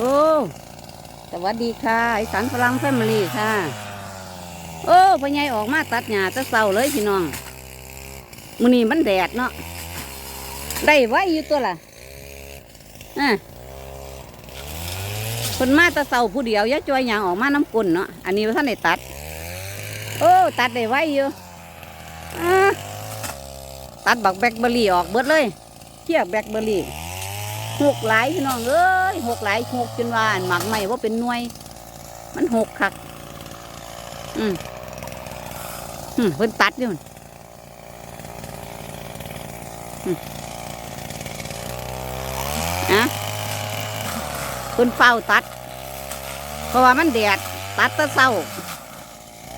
โอ้สวัสดีค่ะไอสันฝรั่งแฟมิลี่ค่ะ โอ้พ่อใหญ่ออกมาตัดหญ้าตะเศร้าเลยพี่น้องมื้อนี้มันแดดเนาะได้ไว้อยู่ตัวล่ะอะคนมาตะเศร้าผู้เดียวยะจอยหยางออกมาน้ำกุนเนาะอันนี้ว่าท่านได้ตัด โอ้ตัดได้ไว้อยู่ตัดบักแบล็คเบอร์รี่ออกเบิดเลยเทียบแบล็คเบอร์รี่ หกหลายพี่น้องเอ้ยหกหลายหกจนว่าหมักใหม่ว่าเป็นหน่วย มันหกคักอืมอืมเพิ่นตัดอยู่นั่นอืมอะเพิ่นเฝ้าตัด เพราะว่ามันแดดตัดตะเศร้า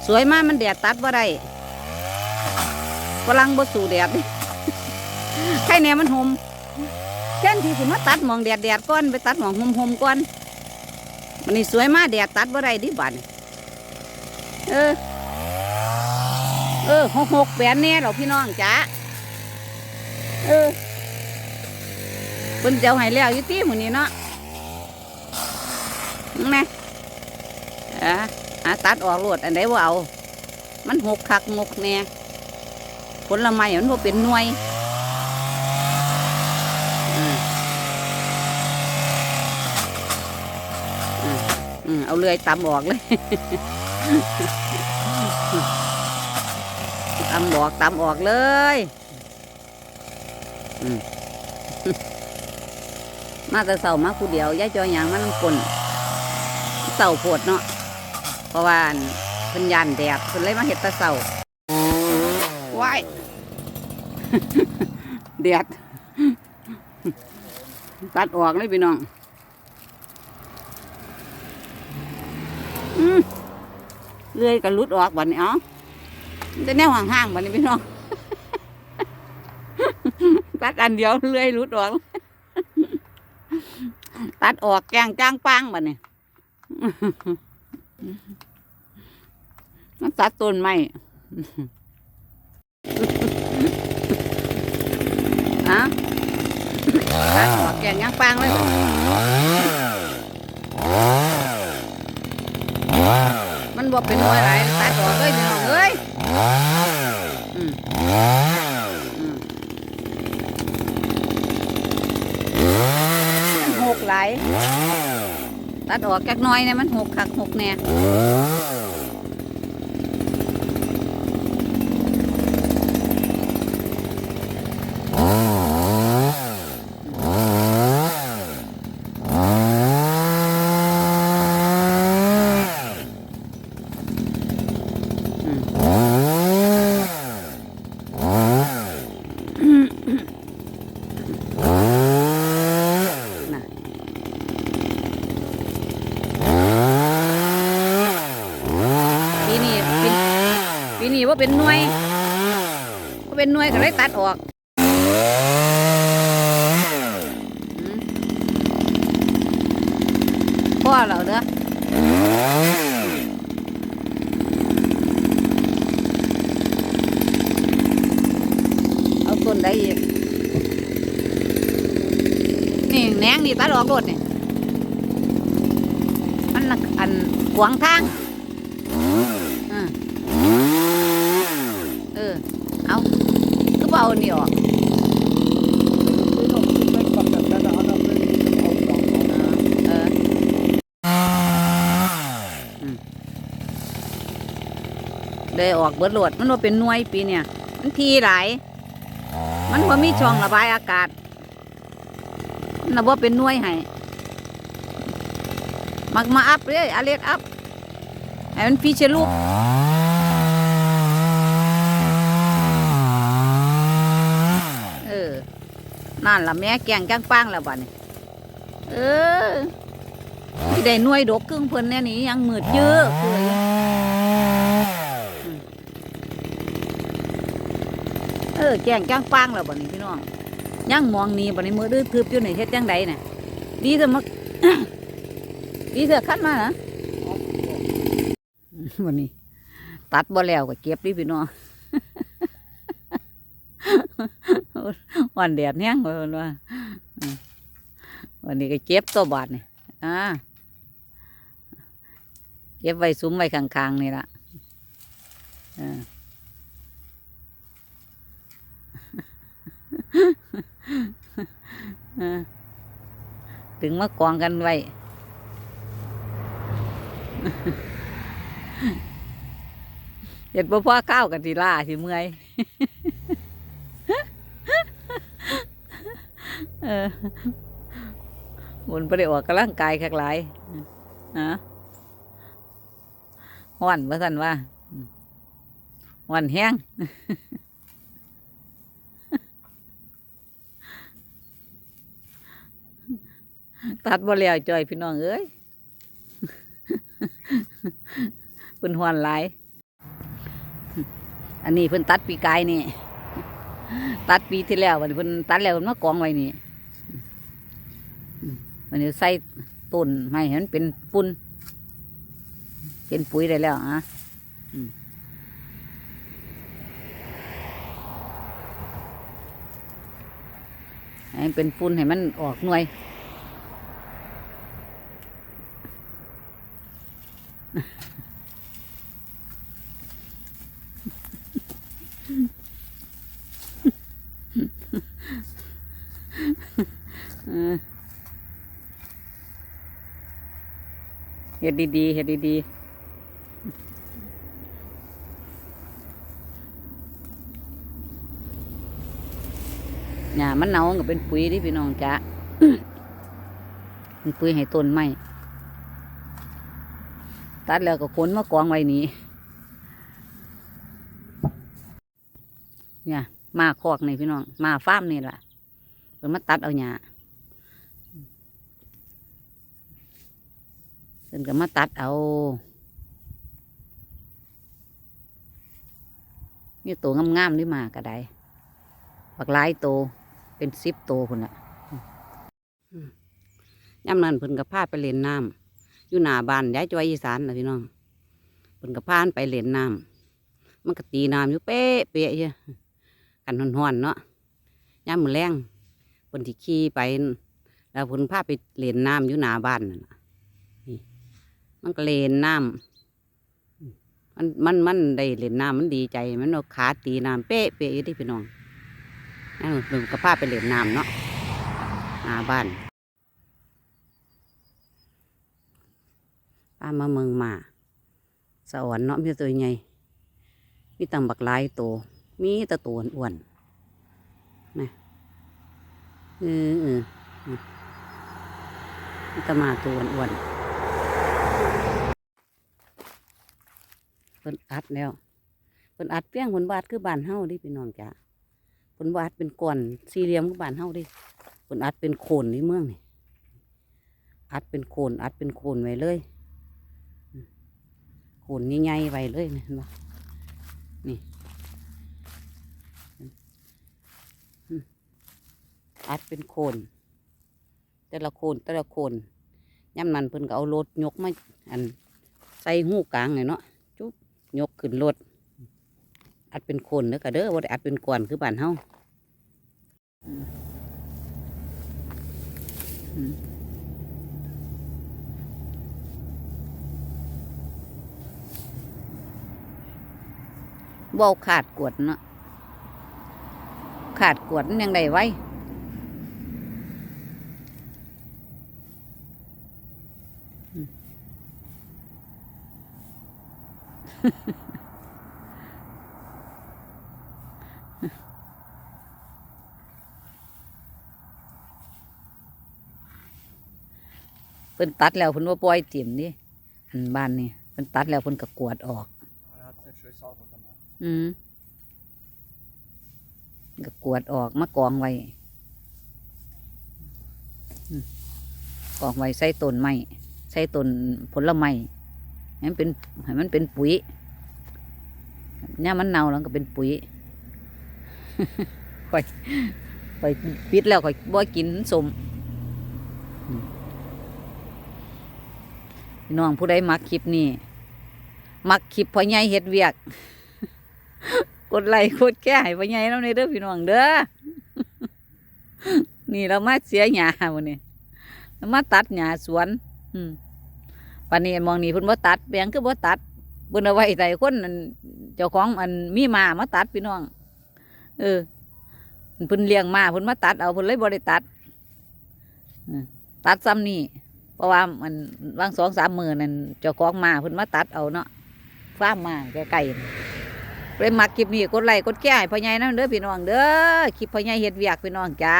สวยมากมันแดดตัดว่าได้ฝรั่งบ่สู่แดดดิใครเนี่ยมันหม แค่นที่สิมาตัดหมองแดดแดดก้อนไปตัดหมองหมหมก้อนมันนี่สวยมากแดดตัดบ่ได้ดิบันเออ เออหกหกแปดแน่หรอพี่น้องจ้าเออเพิ่นเจ้าให้แล้วอยู่ตีหมือนี้เนาะนั่นไงอะอะตัดออกโลดอันใดว่าเอา มันหกคักงกแน่ผลไม้มันบ่เป็นหน่วย อืมอืมอืม เอาเลื่อยตำออกเลยตำออกตำออกเลยอืมมาแต่เสามาผู้เดียวยายจอยหยางมันกลนเสาโพดเนาะเพราะว่าอั่นเพิ่นยานแดดเพิ่นเลยมาเห็ดแตะเสาว้ายแดดตัดออกเลยพี่น้อง อืม เลื่อยก็หลุดออกบัดนี้เอ๋อมันจะแนวห่างๆบัดนี้พี่น้องตัดอันเดียวเลื่อยหลุดออก ตัดออกแกงจ้างปังบัดนี้มันตัดต้นไม้ฮะตัดออกแกงย่างปังเลย บัดนี้มันบอกเป็นหัวยไรตัดออกเลยพี่น้องเอ้ยหกไหลตัดออกจากน้อยเนี่ยมันหกขักหกเนี่ยะปีนี้ปีปี นี้ว่าเป็นหน่วยว่าเป็นหน่วยก็เลยตัดออกพ่อเราเด้อเอาต้นใดอีกนี่แหนงนี่ตัดออกรถนี่มันน่ะอันขวางทางอ่าเออ เอา ก็เอาอันนี่ออกเอออืมได้ออกเบิดโหลดมันว่าเป็นน่วยปีเนี่ย มันทีหลาย มันพอมีช่องระบายอากาศนว่าเป็นน่วยให้มักมาอัพเลยอเล็กอัพให้มันฟีเชอร์ลูกเออ นั่นล่ะแม่แกงจ้างปังแล้วบัดนี้เออที่ได้หน่วยดกครึ่งเพิ่นแน่นี่ยังมืดเยอะเลยเออแกงจ้างปังแล้วบัดนี้พี่น้องยังมองนี่บัดนี้มือดื้อทึบอยู่ในเฮ็ดจังใดน่ะดีเถอะมักดีเถอะคันมานะวันนี้ ตัดบ่แล้วก็เก็บดิพี่น้อง วันแดดแห้งว่าเพิ่นว่าอืมวันนี้ก็เจ็บตัวบาดนี่อ่าเก็บไว้ซุ้มไว้ข้างๆนี่ละอ่าถึงมากองกันไว้เห็ดบ่พ่อข้าวกันทีล่าสิเมื่อย เออ บุญไปได้ออกกำลังกายคักหลายนะวันว่าสันว่าวันแห้งตัดบ่แล้วจอยพี่น้องเอ้ยเพิ่นหวนหลายอันนี้เพิ่นตัดปีกายนี่ ตัดปีที่แล้ววันเพิ่นตัดแล้วเพิ่นมากองไว้นี่ วันนี้ใส่ต้นไม้ให้มันเป็นปุ่นเป็นปุ๋ยได้แล้วอะให้เป็นปุ่นให้มันออกหน่วย เออ เฮ็ดดีๆเฮ็ดดีๆหญ้ามันเน่าก็เป็นปุ๋ยที่พี่น้องจ้ะเป็นปุ๋ยให้ต้นไม้ตัดแล้วก็ขนมากองไว้นี่เนี่ย มาคอกนี่พี่น้อง มาฟาร์มนี่ล่ะเพิ่นมาตัดเอาหญ้า เพิ่นก็มาตัดเอามีตัวงามๆนี่มาก็ได้บักหลายโตวเป็นสิบโตวพุ่นละย่ำนั้นเพิ่นก็พาไปเล่นน้ำอยู่หน้าบ้านย้ายจอยอีสานนะพี่น้องเพิ่นก็พานไปเล่นน้ำมันก็ตีน้ำอยู่เป๊ะเป๊ะเชียกันห่อนๆเนาะย่ำมือแรงเพิ่นที่ขี่ไป แล้วเพิ่นพาไปเล่นน้ำอยู่หน้าบ้านนะ มันก็เล่นน้ำมันมันมันได้เล่นน้ำมันดีใจ มันเอาขาตีน้ำเป๊ะเป๊ะอยู่ที่พี่น้องนั่นเป็นกระพาไปเล่นน้ำเนาะหน้าบ้านป้ามาเมืองมาสวรรค์เนาะมีตัวใหญ่มีตังบักหลายโตวมีแตะตัวอ้วนๆนะเออเออมีแตะมาตัวอ้วนๆ เพิ่นอัดแล้วเพิ่นอัดเปี้ยงเพิ่นบาดคือบ้านเฮาดิพี่น้องจ้ะเพิ่นบาดเป็นก้อนสี่เหลี่ยมคือบ้านเฮาดิเพิ่นอัดเป็นโคนในเมืองนี่อัดเป็นโคนอัดเป็นโคนไว้เลยโคนใหญ่ๆไว้เลยนี่เห็นบ่นี่อัดเป็นโคน แต่ละโคนแต่ละโคนย่ำนั้นเพิ่นก็เอารถยกมาอันใส่หูกลางเลยเนาะ ยกขึ้นรถอัดเป็นคนเด้อกะเด้อว่าอัดเป็นก้อนคือบ้านเฮาอืมอืมบ่เอาขาดกวดเนาะขาดกวดยังได้ไว้ เพิ่นตัดแล้วเพิ่นว่าปล่อยเต็มนี่อันบ้านนี่เพิ่นตัดแล้วเพิ่นก็กวดออกอืมก็กวดออกมากองไว้กองไว้ใส่ต้นไม้ใส่ต้นผลไม้ ให้มันเป็นให้มันเป็นปุ๋ยเนี่ยามมันเน่าแล้วก็เป็นปุ๋ยค่อยค่อยปิดแล้วค่อยบ่กินสมอืมพี่น้องผู้ใดมักคลิปนี้ มักคลิปพ่อใหญ่เฮ็ดเวียก กดไลค์กดแก้ให้พ่อใหญ่แล้วในเด้อพี่น้องเด้อนี่เรามาเสียหญ้าวันนี้เรามาตัดหญ้าสวน อืม ปานนี้มองนี่เพิ่นบ่ตัดแบงคือบ่ตัดเพิ่นเอาไว้ใส่คนอันเจ้าของอันมีมามาตัดพี่น้อง เออเพิ่นเลี้ยงมาเพิ่นมาตัดเอาเพิ่นเลยบ่ได้ตัดตัดซ้ำนี่เพราะว่ามันวางสองสามมือนั่นเจ้าของมาเพิ่นมาตัดเอาเนาะฟามมาใกล้ๆเลยมักคลิปนี้กดไลค์กดแชร์ให้พ่อใหญ่นำเด้อพี่น้องเด้อคลิปพ่อใหญ่เฮ็ดเวียกพี่น้องจ้า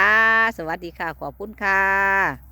สวัสดีค่ะขอบคุณค่ะ